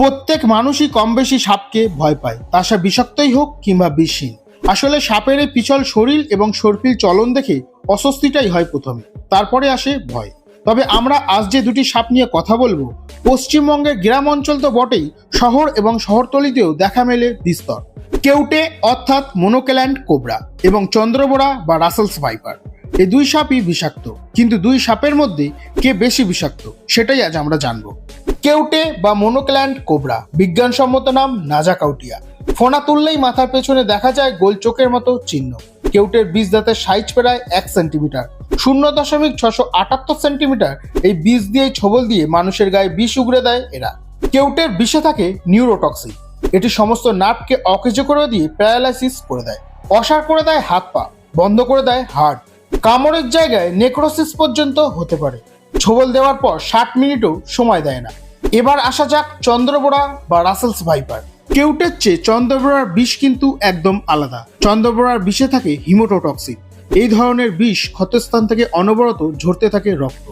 প্রত্যেক মানুষই কম বেশি সাপকে ভয় পায়। তা সে বিষাক্তই হোক কিংবা বিষহীন। আসলে সাপের এই পিছল শরীর এবং সর্পিল চলন দেখে অস্বস্তিটাই হয় প্রথমে। তারপরে আসে ভয়। তবে আমরা আজ যে দুটি সাপ নিয়ে কথা বলব, পশ্চিমবঙ্গের গ্রাম অঞ্চল তো বটেই, শহর এবং শহরতলিতেও দেখা মেলে বিস্তর। কেউটে অর্থাৎ মোনোকেল্যান্ড কোবরা এবং চন্দ্রবোড়া বা রাসেলস ভাইপার। এই দুই সাপই বিষাক্ত, কিন্তু দুই সাপের মধ্যে কে বেশি বিষাক্ত, সেটাই আজ আমরা জানব। কেউটে বা মোনোক্ল্যান্ড কোবরা। বিজ্ঞানসম্মত নাম নাজা কাউটিয়া। ফোনা তুললেই মাথার পেছনে দেখা যায় গোল চোখের মতো চিহ্ন। কেউটের বীজ দাঁতের সাইজ প্রায় এক সেন্টিমিটার। শূন্য দশমিক ছশো আটাত্তর সেন্টিমিটার এই বীজ দিয়ে ছবল দিয়ে মানুষের গায়ে বিষ উগড়ে দেয় এরা। কেউটের বিষে থাকে নিউরোটক্সিন। এটি সমস্ত নার্ভকে অকেজ করে দিয়ে প্যারালাইসিস করে দেয়। অসার করে দেয় হাত পা, বন্ধ করে দেয় হার্ট কামড়ের জায়গায় নেক্রোসিস পর্যন্ত হতে পারে। ছোবল দেওয়ার পর ষাট মিনিটও সময় দেয় না। এবার আসা যাক চন্দ্রবোড়া বা রাসেলস ভাইপার। কেউটের চেয়ে চন্দ্রবোড়ার বিষ কিন্তু একদম আলাদা। চন্দ্রবোড়ার বিষে থাকে হিমোটোটক্সিন। এই ধরনের বিষ ক্ষতস্থান থেকে অনবরত ঝরতে থাকে রক্ত।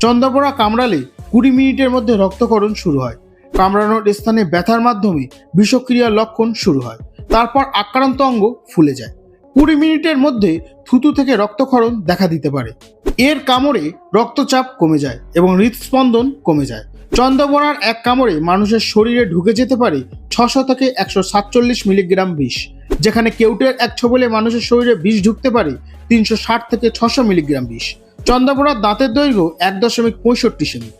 চন্দ্রবোড়া কামড়ালে কুড়ি মিনিটের মধ্যে রক্তকরণ শুরু হয়। কামড়ানোর স্থানে ব্যথার মাধ্যমে বিষক্রিয়ার লক্ষণ শুরু হয়। তারপর আক্রান্ত অঙ্গ ফুলে যায়। কুড়ি মিনিটের মধ্যে থুতু থেকে রক্তক্ষরণ দেখা দিতে পারে। এর কামড়ে রক্তচাপ কমে যায় এবং হৃদস্পন্দন কমে যায়। চন্দ্রবোড়ার এক কামড়ে মানুষের শরীরে ঢুকে যেতে পারে ছশো থেকে একশো সাতচল্লিশ মিলিগ্রাম বিষ, যেখানে কেউটের এক ছবলে মানুষের শরীরে বিষ ঢুকতে পারে তিনশো ষাট থেকে ছশো মিলিগ্রাম বিষ। চন্দ্রবোনার দাঁতের দৈর্ঘ্য এক দশমিক পঁয়ষট্টি সেমি।